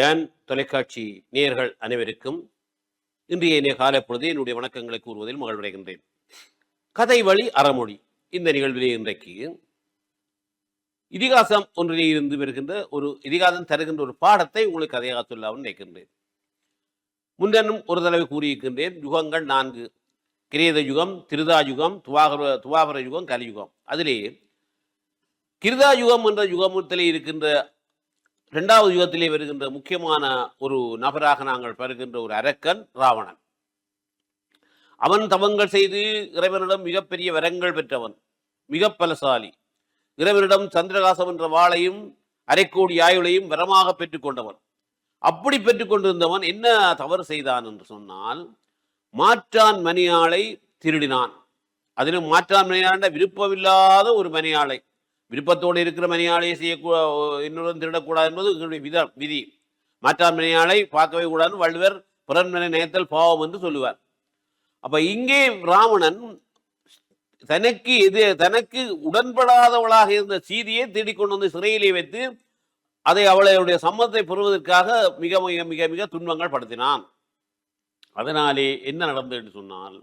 Tan தொலைக்காட்சி நேயர்கள் அனைவருக்கும் இன்றைய இணைய காலப்பொழுது என்னுடைய வணக்கங்களை கூறுவதில் மகிழ்வடைகின்றேன். கதை வழி அறமொழி. இந்த நிகழ்விலே இன்றைக்கு இதிகாசம் ஒன்றிலே இருந்து வருகின்ற ஒரு இதிகாசம் தருகின்ற ஒரு பாடத்தை உங்களுக்கு கதையாக சொல்லாமல் நினைக்கின்றேன். முன்னனும் ஒரு தடவை கூறியிருக்கின்றேன் யுகங்கள் நான்கு. கிரேத யுகம் திருதா யுகம் துவாகர துவாபர யுகம் கலியுகம். அதிலே கிருதா யுகம் என்ற யுகத்திலே இருக்கின்ற ரெண்டாவது யுகத்திலே வருகின்ற முக்கியமான ஒரு நபராக நாங்கள் பெறுகின்ற ஒரு அரக்கன் ராவணன். அவன் தவங்கள் செய்து இறைவனிடம் மிகப்பெரிய வரங்கள் பெற்றவன் மிக பலசாலி. இறைவனிடம் சந்திரகாசம் என்ற வாளையும் அரைக்கோடி ஆயுளையும் வரமாக பெற்றுக்கொண்டவன் அப்படி பெற்றுக்கொண்டிருந்தவன் என்ன தவறு செய்தான் என்று சொன்னால் மாற்றான் மணியாளை திருடினான். அதிலும் மாற்றான் மணியாண்ட விருப்பமில்லாத ஒரு மணியாளை விருப்பத்தோடு இருக்கிற மணியாளையை செய்ய இன்னொரு திருடக்கூடாது என்பது எங்களுடைய வித விதி. மாற்றார் மணியாளை பார்க்கவே கூடாது. வள்ளுவர் பிறன்மனை நேத்தல் பாவம் என்று சொல்லுவார். அப்ப இங்கே ராவணன் தனக்கு எது தனக்கு உடன்படாதவளாக இருந்த சீதியை தேடிக்கொண்டு வந்து சிறையிலே வைத்து அதை அவளுடைய சம்மதத்தை பெறுவதற்காக மிக மிக மிக மிக துன்பங்கள் படுத்தினான். அதனாலே என்ன நடந்தது என்று சொன்னால்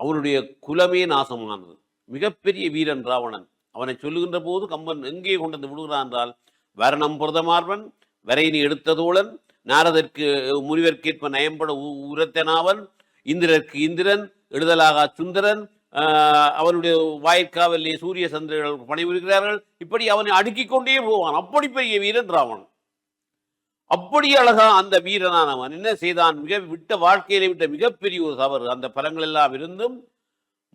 அவனுடைய குலமே நாசமானது. மிகப்பெரிய வீரன் ராவணன். அவனை சொல்லுகின்ற போது கம்பன் எங்கே கொண்டு வந்து விடுகிறான் என்றால் வரணம் புரதமார்வன் வரையினி எடுத்த தோழன் நாரதற்கு முனிவர்க்கேற்ப நயம்பட உ- உரத்தனாவன் இந்திரருக்கு இந்திரன் எழுதலாகா சுந்தரன் ஆஹ், அவனுடைய வாயிற்காவலே சூரிய சந்திரர்கள் பணிபுரிகிறார்கள். இப்படி அவனை அடுக்கிக் கொண்டே போவான். அப்படி பெரிய வீரன் ராவணன். அப்படி அழகா அந்த வீரனானவன் என்ன செய்தான்? மிக விட்ட வாழ்க்கையிலே விட்ட மிகப்பெரிய ஒரு தவறு. அந்த பலங்கள் எல்லாம் இருந்தும்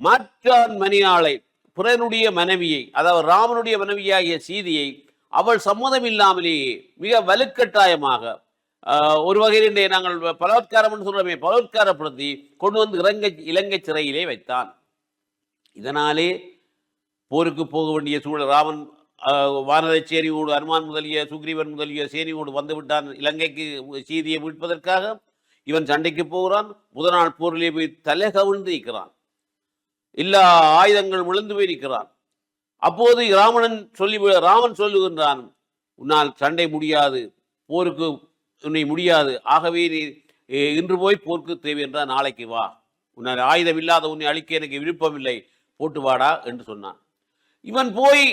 மாற்றான் மணியாளை பிறனுடைய மனைவியை அதாவது ராமனுடைய மனைவியாகிய சீதியை அவள் சம்மதம் இல்லாமலேயே மிக வலுக்கட்டாயமாக ஒரு வகையிலே நாங்கள் பலோத்காரம் என்று சொல்றோமே பலாத்காரப்படுத்தி கொண்டு வந்து இலங்கை இலங்கை சிறையிலே வைத்தான். இதனாலே போருக்கு போக வேண்டிய சூழல் ராமன் ஆஹ், சேரியோடு அனுமான் முதலிய சுக்ரீவன் முதலிய சேரியோடு வந்துவிட்டான் இலங்கைக்கு சீதியை மீட்பதற்காக. இவன் சண்டைக்கு போகிறான் முதல் நாள் போரிலே போய் தலை கவிழ்ந்து இருக்கிறான். எல்லா ஆயுதங்கள் விழுந்து போய் நிற்கிறான் அப்போது ராவணன் சொல்லி ராமன் சொல்லுகின்றான் உன்னால் சண்டை முடியாது போருக்கு உன்னை முடியாது. ஆகவே நீ இன்று போய் போருக்கு தேவை என்றால் நாளைக்கு வா. உன்னால் ஆயுதம் இல்லாத உன்னை அழிக்க எனக்கு விருப்பமில்லை போட்டு வாடா என்று சொன்னான். இவன் போய்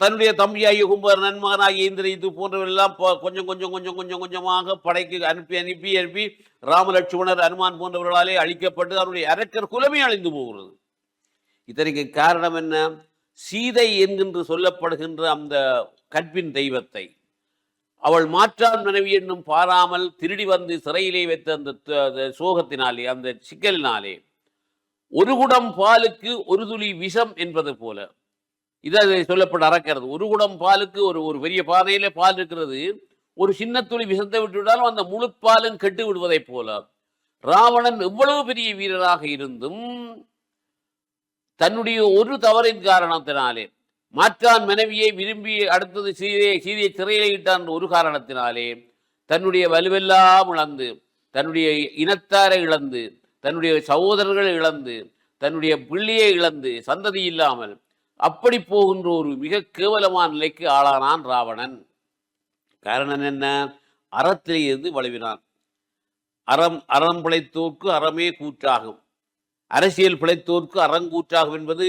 தன்னுடைய தம்பியாகிய கும்பகர்ணன் இந்திர இந்திரஜித்து போன்றவரெல்லாம் கொஞ்சம் கொஞ்சம் கொஞ்சம் கொஞ்சம் கொஞ்சமாக படைக்கு அனுப்பி அனுப்பி அனுப்பி ராமலட்சுமணர் அனுமான் போன்றவர்களாலே அழிக்கப்பட்டு அவருடைய அரக்கர் குலமே அழிந்து போகிறது. இதற்கு காரணம் என்ன? சீதை என்கின்று சொல்லப்படுகின்ற அந்த கற்பின் தெய்வத்தை. அவள் மாற்றான் மனைவி என்னும் பாராமல் திருடி வந்து சிறையிலே வைத்த அந்த த- சோகத்தினாலே அந்த சிக்கலினாலே ஒரு குடம் பாலுக்கு ஒரு துளி விஷம் என்பது போல. இதை சொல்லப்பட அறக்கிறது. ஒரு குடம் பாலுக்கு ஒரு ஒரு பெரிய பானையில பால் இருக்கிறது. ஒரு சின்ன துளி விஷத்தை விட்டுவிட்டாலும் அந்த முழு பாலும் கெட்டு விடுவதைப் போல. ராவணன் எவ்வளவு பெரிய வீரராக இருந்தும் தன்னுடைய ஒரு தவறின் காரணத்தினாலே மாற்றான் மனைவியை விரும்பி அடுத்தது சீதையை சீதையை சிறையிலே இட்டான் ஒரு காரணத்தினாலே தன்னுடைய வலுவெல்லாம் இழந்து தன்னுடைய இனத்தாரை இழந்து தன்னுடைய சகோதரர்களை இழந்து தன்னுடைய பிள்ளையை இழந்து சந்ததி இல்லாமல் அப்படி போகின்ற ஒரு மிக கேவலமான நிலைக்கு ஆளானான் ராவணன். காரணம் என்ன? அறத்திலே இருந்து வலுவினான். அறம் அறம் பிழைத்தோர்க்கு அறமே கூற்றாகும். அரசியல் பிழைத்தோர்க்கு அறங்கூற்றாகும் என்பது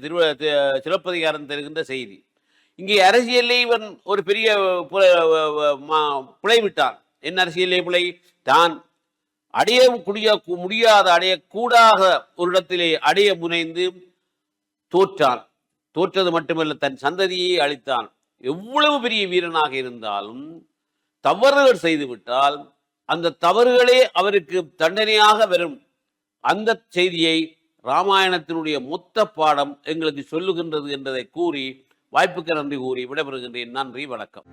திரு சிலப்பதிகாரம் தருகின்ற செய்தி. இங்கே அரசியலே இவன் ஒரு பெரிய மா- பிழை விட்டான் என்ன அரசியலே பிழை தான் அடைய குடிய முடியாத அடையக்கூடாத ஒரு இடத்திலே அடைய முனைந்து தோற்றான். தோற்றது மட்டுமல்ல தன் சந்ததியை அழித்தான். எவ்வளவு பெரிய வீரனாக இருந்தாலும் தவறுகள் செய்துவிட்டால் அந்த தவறுகளே அவருக்கு தண்டனையாக வரும். அந்த செய்தியை ராமாயணத்தினுடைய மொத்த பாடம் எங்களுக்கு சொல்லுகின்றது என்பதை கூறி வாய்ப்புக்கு நன்றி கூறி விடைபெறுகின்றேன். நன்றி வணக்கம்.